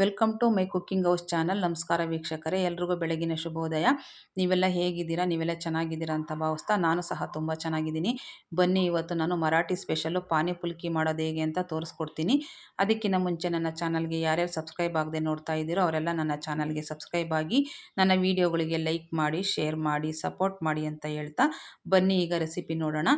Welcome to my cooking house channel. ನಮಸ್ಕಾರ ವೀಕ್ಷಕರೇ, ಎಲ್ರಿಗೂ ಬೆಳಗಿನ ಶುಭೋದಯ. ನೀವೆಲ್ಲ ಹೇಗಿದ್ದೀರಾ? ನೀವೆಲ್ಲ ಚೆನ್ನಾಗಿದ್ದೀರಾ ಅಂತ ಭಾವಿಸ್ತಾ ನಾನು ಸಹ ತುಂಬ ಚೆನ್ನಾಗಿದ್ದೀನಿ. ಬನ್ನಿ, ಇವತ್ತು ನಾನು ಮರಾಠಿ ಸ್ಪೆಷಲ್ಲು ಪಾನಿ ಪುಲ್ಕಿ ಮಾಡೋದು ಹೇಗೆ ಅಂತ ತೋರಿಸ್ಕೊಡ್ತೀನಿ. ಅದಕ್ಕಿಂತ ಮುಂಚೆ ನನ್ನ ಚಾನಲ್ಗೆ ಯಾರ್ಯಾರು ಸಬ್ಸ್ಕ್ರೈಬ್ ಆಗದೆ ನೋಡ್ತಾ ಇದ್ದೀರೋ ಅವರೆಲ್ಲ ನನ್ನ ಚಾನಲ್ಗೆ ಸಬ್ಸ್ಕ್ರೈಬ್ ಆಗಿ ನನ್ನ ವೀಡಿಯೋಗಳಿಗೆ ಲೈಕ್ ಮಾಡಿ, ಶೇರ್ ಮಾಡಿ, ಸಪೋರ್ಟ್ ಮಾಡಿ ಅಂತ ಹೇಳ್ತಾ ಬನ್ನಿ, ಈಗ ರೆಸಿಪಿ ನೋಡೋಣ.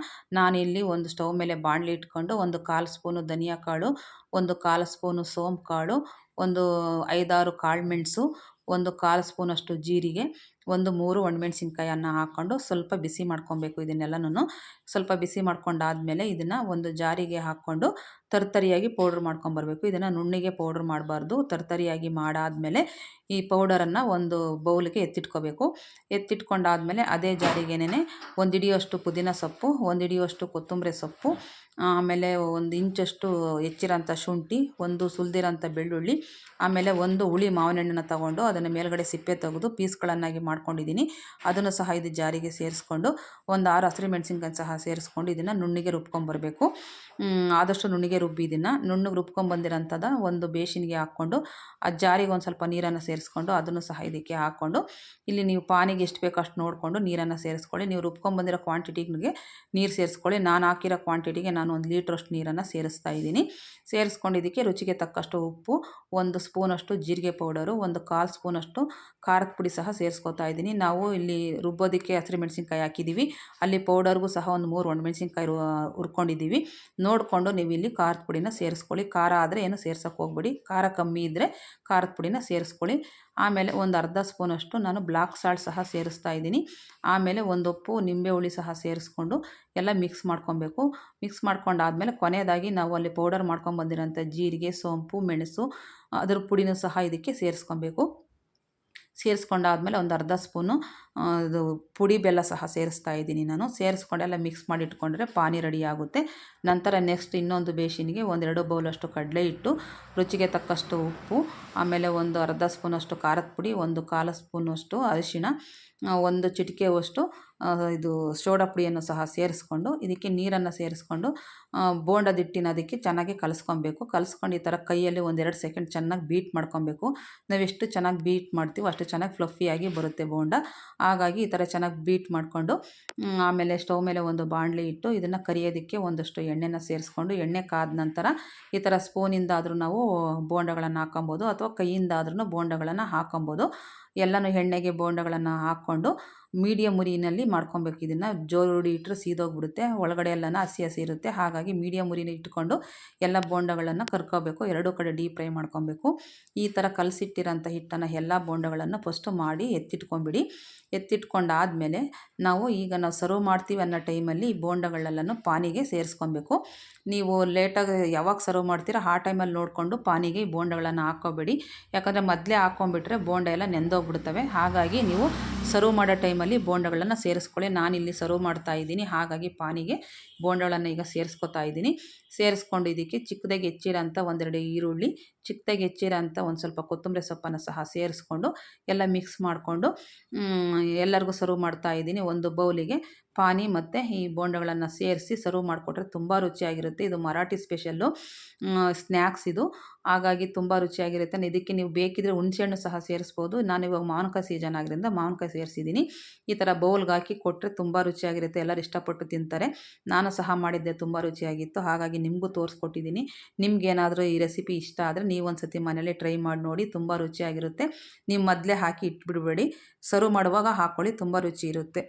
ನಾನಿಲ್ಲಿ ಒಂದು ಸ್ಟವ್ ಮೇಲೆ ಬಾಣಲಿ ಇಟ್ಕೊಂಡು ಒಂದು ಕಾಲು ಸ್ಪೂನು ಧನಿಯಾ ಕಾಳು, ಒಂದು ಕಾಲು ಸ್ಪೂನು ಸೋಂಪು ಕಾಳು ಒಂದು ಐದಾರು ಕಾಳುಮೆಣಸು ಒಂದು ಕಾಲು ಸ್ಪೂನಷ್ಟು ಜೀರಿಗೆ, ಒಂದು ಮೂರು ಒಣಮೆಣ್ಸಿನ್ಕಾಯನ್ನು ಹಾಕ್ಕೊಂಡು ಸ್ವಲ್ಪ ಬಿಸಿ ಮಾಡ್ಕೊಬೇಕು ಇದನ್ನೆಲ್ಲನೂ ಸ್ವಲ್ಪ ಬಿಸಿ ಮಾಡ್ಕೊಂಡಾದ್ಮೇಲೆ ಇದನ್ನು ಒಂದು ಜಾರಿಗೆ ಹಾಕ್ಕೊಂಡು ತರ್ತರಿಯಾಗಿ ಪೌಡ್ರ್ ಮಾಡ್ಕೊಂಬರ್ಬೇಕು. ಇದನ್ನು ನುಣ್ಣಿಗೆ ಪೌಡ್ರ್ ಮಾಡಬಾರ್ದು. ತರ್ತರಿಯಾಗಿ ಮಾಡಾದಮೇಲೆ ಈ ಪೌಡರನ್ನು ಒಂದು ಬೌಲ್ಗೆ ಎತ್ತಿಟ್ಕೋಬೇಕು. ಎತ್ತಿಟ್ಕೊಂಡಾದಮೇಲೆ ಅದೇ ಜಾರಿಗೆನೇ ಒಂದು ಹಿಡಿಯೋಷ್ಟು ಪುದೀನ ಸೊಪ್ಪು, ಒಂದು ಹಿಡಿಯೋಷ್ಟು ಕೊತ್ತಂಬರಿ ಸೊಪ್ಪು, ಆಮೇಲೆ ಒಂದು ಇಂಚಷ್ಟು ಹೆಚ್ಚಿರೋಂಥ ಶುಂಠಿ, ಒಂದು ಸುಲಿದಿರೋಂಥ ಬೆಳ್ಳುಳ್ಳಿ, ಆಮೇಲೆ ಒಂದು ಹುಳಿ ಮಾವಿನಹಣ್ಣನ್ನು ತಗೊಂಡು ಅದನ್ನು ಮೇಲ್ಗಡೆ ಸಿಪ್ಪೆ ತೆಗೆದು ಪೀಸ್ಗಳನ್ನಾಗಿ ಮಾಡ್ಕೊಂಡಿದ್ದೀನಿ. ಅದನ್ನು ಸಹ ಇದು ಜಾರಿಗೆ ಸೇರಿಸ್ಕೊಂಡು ಒಂದು ಆರು ಹಸಿರು ಮೆಣಸಿನ್ಕಾಯಿ ಸಹ ಸೇರಿಸ್ಕೊಂಡು ಇದನ್ನು ನುಣ್ಣಿಗೆ ರುಬ್ಕೊಂಬರಬೇಕು. ಆದಷ್ಟು ನುಣ್ಣಿಗೆ ರುಬ್ಬಿ ಇದನ್ನು ನುಣ್ಣಗೆ ಒಂದು ಬೇಸಿನ್ಗೆ ಹಾಕ್ಕೊಂಡು, ಆ ಜಾರಿಗೆ ಒಂದು ಸ್ವಲ್ಪ ನೀರನ್ನು ಸೇರಿಸ್ಕೊಂಡು ಅದನ್ನು ಸಹ ಇದಕ್ಕೆ ಹಾಕ್ಕೊಂಡು, ಇಲ್ಲಿ ನೀವು ಪಾನಿಗೆ ಎಷ್ಟು ಬೇಕೋ ಅಷ್ಟು ನೋಡಿಕೊಂಡು ನೀರನ್ನು ಸೇರಿಸ್ಕೊಳ್ಳಿ. ನೀವು ರುಬ್ಕೊಂಬಂದಿರೋ ಕ್ವಾಂಟಿಟಿಗೆ ನೀರು ಸೇರಿಸ್ಕೊಳ್ಳಿ. ನಾನು ಹಾಕಿರೋ ಕ್ವಾಂಟಿಟಿಗೆ ನಾನು ಒಂದು ಲೀಟ್ರಷ್ಟು ನೀರನ್ನು ಸೇರಿಸ್ತಾ ಇದ್ದೀನಿ. ಸೇರಿಸ್ಕೊಂಡು ಇದಕ್ಕೆ ರುಚಿಗೆ ತಕ್ಕಷ್ಟು ಉಪ್ಪು, ಒಂದು ಸ್ಪೂನಷ್ಟು ಜೀರಿಗೆ ಪೌಡರು, ಒಂದು ಕಾಲು ಸ್ಪೂನಷ್ಟು ಖಾರದ ಪುಡಿ ಸಹ ಸೇರಿಸ್ಕೊತಾ ಇದ್ದೀನಿ. ನಾವು ಇಲ್ಲಿ ರುಬ್ಬೋದಕ್ಕೆ ಹಸಿರು ಮೆಣಸಿನ್ಕಾಯಿ ಹಾಕಿದ್ದೀವಿ. ಅಲ್ಲಿ ಪೌಡರ್ಗೂ ಸಹ ಒಂದು ಮೂರು ಒಣ ಮೆಣಸಿನ್ಕಾಯಿ ಹುರ್ಕೊಂಡಿದ್ದೀವಿ ನೋಡಿಕೊಂಡು ನೀವು ಇಲ್ಲಿ ಖಾರದ ಪುಡಿನ ಸೇರಿಸ್ಕೊಳ್ಳಿ. ಖಾರ ಆದರೆ ಏನು ಸೇರ್ಸೋಕ್ಕೆ ಹೋಗ್ಬೇಡಿ. ಖಾರ ಕಮ್ಮಿ ಇದ್ದರೆ ಖಾರದ ಪುಡಿನ ಸೇರಿಸ್ಕೊಳ್ಳಿ. ಆಮೇಲೆ ಒಂದು ಅರ್ಧ ಸ್ಪೂನಷ್ಟು ನಾನು ಬ್ಲಾಕ್ ಸಾಲ್ಟ್ ಸಹ ಸೇರಿಸ್ತಾ ಇದ್ದೀನಿ. ಆಮೇಲೆ ಒಂದು ಉಪ್ಪು ನಿಂಬೆ ಹುಳಿ ಸಹ ಸೇರಿಸ್ಕೊಂಡು ಎಲ್ಲ ಮಿಕ್ಸ್ ಮಾಡ್ಕೊಬೇಕು. ಮಿಕ್ಸ್ ಮಾಡ್ಕೊಂಡಾದಮೇಲೆ ಕೊನೆಯದಾಗಿ ನಾವು ಅಲ್ಲಿ ಪೌಡರ್ ಮಾಡ್ಕೊಂಬಂದಿರೋಂಥ ಜೀರಿಗೆ, ಸೋಂಪು, ಮೆಣಸು, ಅದರ ಪುಡಿನೂ ಸಹ ಇದಕ್ಕೆ ಸೇರಿಸ್ಕೊಬೇಕು. ಸೇರಿಸ್ಕೊಂಡಾದ್ಮೇಲೆ ಒಂದು ಅರ್ಧ ಸ್ಪೂನು ಇದು ಪುಡಿ ಬೆಲ್ಲ ಸಹ ಸೇರಿಸ್ತಾ ಇದ್ದೀನಿ ನಾನು. ಸೇರಿಸ್ಕೊಂಡೆಲ್ಲ ಮಿಕ್ಸ್ ಮಾಡಿ ಇಟ್ಕೊಂಡ್ರೆ ಪಾನಿ ರೆಡಿ ಆಗುತ್ತೆ. ನಂತರ ನೆಕ್ಸ್ಟ್ ಇನ್ನೊಂದು ಬೇಸಿನಿಗೆ ಒಂದೆರಡು ಬೌಲಷ್ಟು ಕಡಲೆ ಇಟ್ಟು ರುಚಿಗೆ ತಕ್ಕಷ್ಟು ಉಪ್ಪು, ಆಮೇಲೆ ಒಂದು ಅರ್ಧ ಸ್ಪೂನಷ್ಟು ಖಾರದ ಪುಡಿ, ಒಂದು ಕಾಲು ಸ್ಪೂನಷ್ಟು ಅರಿಶಿಣ ಒಂದು ಚಿಟಿಕೆಯಷ್ಟು ಇದು ಸೋಡಾ ಪುಡಿಯನ್ನು ಸಹ ಸೇರಿಸ್ಕೊಂಡು, ಇದಕ್ಕೆ ನೀರನ್ನು ಸೇರಿಸ್ಕೊಂಡು ಬೋಂಡದಿಟ್ಟಿನ ಅದಕ್ಕೆ ಚೆನ್ನಾಗಿ ಕಲಿಸ್ಕೊಬೇಕು. ಕಲಿಸ್ಕೊಂಡು ಈ ಥರ ಕೈಯಲ್ಲಿ ಒಂದೆರಡು ಸೆಕೆಂಡ್ ಚೆನ್ನಾಗಿ ಬೀಟ್ ಮಾಡ್ಕೊಬೇಕು. ನಾವು ಎಷ್ಟು ಚೆನ್ನಾಗಿ ಬೀಟ್ ಮಾಡ್ತೀವೋ ಅಷ್ಟು ಚೆನ್ನಾಗಿ ಫ್ಲಫಿಯಾಗಿ ಬರುತ್ತೆ ಬೋಂಡ. ಹಾಗಾಗಿ ಈ ಥರ ಚೆನ್ನಾಗಿ ಬೀಟ್ ಮಾಡಿಕೊಂಡು ಆಮೇಲೆ ಸ್ಟವ್ ಮೇಲೆ ಒಂದು ಬಾಣಲಿ ಇಟ್ಟು ಇದನ್ನು ಕರಿಯೋದಕ್ಕೆ ಒಂದಷ್ಟು ಎಣ್ಣೆನ ಸೇರಿಸ್ಕೊಂಡು, ಎಣ್ಣೆ ಕಾದ ನಂತರ ಈ ಥರ ಸ್ಪೂನಿಂದ ಆದರೂ ನಾವು ಬೋಂಡಗಳನ್ನು ಹಾಕೊಬೋದು ಅಥವಾ ಕೈಯಿಂದ ಆದ್ರೂ ಬೋಂಡಗಳನ್ನು ಹಾಕೊಬೋದು. ಎಲ್ಲನೂ ಎಣ್ಣೆಗೆ ಬೋಂಡಗಳನ್ನು ಹಾಕ್ಕೊಂಡು ಮೀಡಿಯಮ್ ಉರಿನಲ್ಲಿ ಮಾಡ್ಕೊಬೇಕು. ಇದನ್ನು ಜೋರು ಉರಿ ಇಟ್ಟರೆ ಸೀದೋಗ್ಬಿಡುತ್ತೆ, ಒಳಗಡೆ ಎಲ್ಲನ ಹಸಿ ಹಸಿ ಇರುತ್ತೆ. ಹಾಗಾಗಿ ಮೀಡಿಯಮ್ ಉರಿನ ಇಟ್ಕೊಂಡು ಎಲ್ಲ ಬೋಂಡಗಳನ್ನು ಕರ್ಕೋಬೇಕು. ಎರಡೂ ಕಡೆ ಡೀಪ್ ಫ್ರೈ ಮಾಡ್ಕೊಬೇಕು. ಈ ಥರ ಕಲಸಿಟ್ಟಿರೋಂಥ ಹಿಟ್ಟನ್ನು ಎಲ್ಲ ಬೋಂಡಗಳನ್ನು ಫಸ್ಟು ಮಾಡಿ ಎತ್ತಿಟ್ಕೊಂಬಿಡಿ. ಎತ್ತಿಟ್ಕೊಂಡಾದಮೇಲೆ ನಾವು ಈಗ ನಾವು ಸರ್ವ್ ಮಾಡ್ತೀವಿ ಅನ್ನೋ ಟೈಮಲ್ಲಿ ಈ ಬೋಂಡಗಳೆಲ್ಲನೂ ಪಾನಿಗೆ ಸೇರಿಸ್ಕೊಬೇಕು. ನೀವು ಲೇಟಾಗಿ ಯಾವಾಗ ಸರ್ವ್ ಮಾಡ್ತೀರೋ ಆ ಟೈಮಲ್ಲಿ ನೋಡಿಕೊಂಡು ಪಾನಿಗೆ ಈ ಬೋಂಡಗಳನ್ನು ಹಾಕ್ಕೋಬೇಡಿ. ಯಾಕಂದರೆ ಮೊದಲೇ ಹಾಕ್ಕೊಂಬಿಟ್ರೆ ಬೋಂಡ ಎಲ್ಲ ನೆಂದೋಗ್ಬಿಡ್ತವೆ ಹಾಗಾಗಿ ನೀವು ಸರ್ವ್ ಮಾಡೋ ಟೈಮಲ್ಲಿ ಬೋಂಡಗಳನ್ನು ಸೇರಿಸ್ಕೊಳ್ಳಿ. ನಾನಿಲ್ಲಿ ಸರ್ವ್ ಮಾಡ್ತಾ ಇದ್ದೀನಿ. ಹಾಗಾಗಿ ಪಾನಿಗೆ ಬೋಂಡಗಳನ್ನು ಈಗ ಸೇರಿಸ್ಕೊತಾ ಇದ್ದೀನಿ. ಸೇರಿಸ್ಕೊಂಡು ಇದಕ್ಕೆ ಚಿಕ್ಕದಾಗಿ ಹೆಚ್ಚಿರೋಂಥ ಒಂದೆರಡು ಈರುಳ್ಳಿ, ಚಿಕ್ಕದಾಗಿ ಹೆಚ್ಚಿರೋಂಥ ಒಂದು ಸ್ವಲ್ಪ ಕೊತ್ತಂಬರಿ ಸೊಪ್ಪನ್ನು ಸಹ ಸೇರಿಸ್ಕೊಂಡು ಎಲ್ಲ ಮಿಕ್ಸ್ ಮಾಡಿಕೊಂಡು ಎಲ್ಲರಿಗೂ ಸರ್ವ್ ಮಾಡ್ತಾ ಇದ್ದೀನಿ. ಒಂದು ಬೌಲಿಗೆ ಪಾನಿ ಮತ್ತು ಈ ಬೋಂಡಗಳನ್ನು ಸೇರಿಸಿ ಸರ್ವ್ ಮಾಡಿಕೊಟ್ರೆ ತುಂಬ ರುಚಿಯಾಗಿರುತ್ತೆ. ಇದು ಮರಾಠಿ ಸ್ಪೆಷಲ್ಲು ಸ್ನ್ಯಾಕ್ಸ್ ಇದು. ಹಾಗಾಗಿ ತುಂಬ ರುಚಿಯಾಗಿರುತ್ತೆ. ಇದಕ್ಕೆ ನೀವು ಬೇಕಿದ್ರೆ ಹುಣಸೆಹಣ್ಣು ಸಹ ಸೇರಿಸ್ಬೋದು. ನಾನು ಇವಾಗ ಮಾವಿನಕಾಯಿ ಸೀಸನ್ ಆಗಿರೋದ್ರಿಂದ ಮಾವಿನಕಾಯಿ ಸೇರಿಸಿದ್ದೀನಿ. ಈ ಥರ ಬೌಲ್ಗೆ ಹಾಕಿ ಕೊಟ್ಟರೆ ತುಂಬ ರುಚಿಯಾಗಿರುತ್ತೆ. ಎಲ್ಲರೂ ಇಷ್ಟಪಟ್ಟು ತಿಂತಾರೆ. ನಾನು ಸಹ ಮಾಡಿದ್ದೆ, ತುಂಬ ರುಚಿಯಾಗಿತ್ತು. ಹಾಗಾಗಿ ನಿಮಗೂ ತೋರಿಸ್ಕೊಟ್ಟಿದ್ದೀನಿ. ನಿಮ್ಗೇನಾದರೂ ಈ ರೆಸಿಪಿ ಇಷ್ಟ ಆದರೆ ನೀವು ಒಂದು ಸತಿ ಮನೇಲಿ ಟ್ರೈ ಮಾಡಿ ನೋಡಿ, ತುಂಬ ರುಚಿಯಾಗಿರುತ್ತೆ. ನೀವು ಮೊದಲೇ ಹಾಕಿ ಇಟ್ಬಿಡ್ಬೇಡಿ. ಸರ್ವ್ ಮಾಡುವಾಗ ಹಾಕ್ಕೊಳ್ಳಿ ತುಂಬ ರುಚಿ ಇರುತ್ತೆ.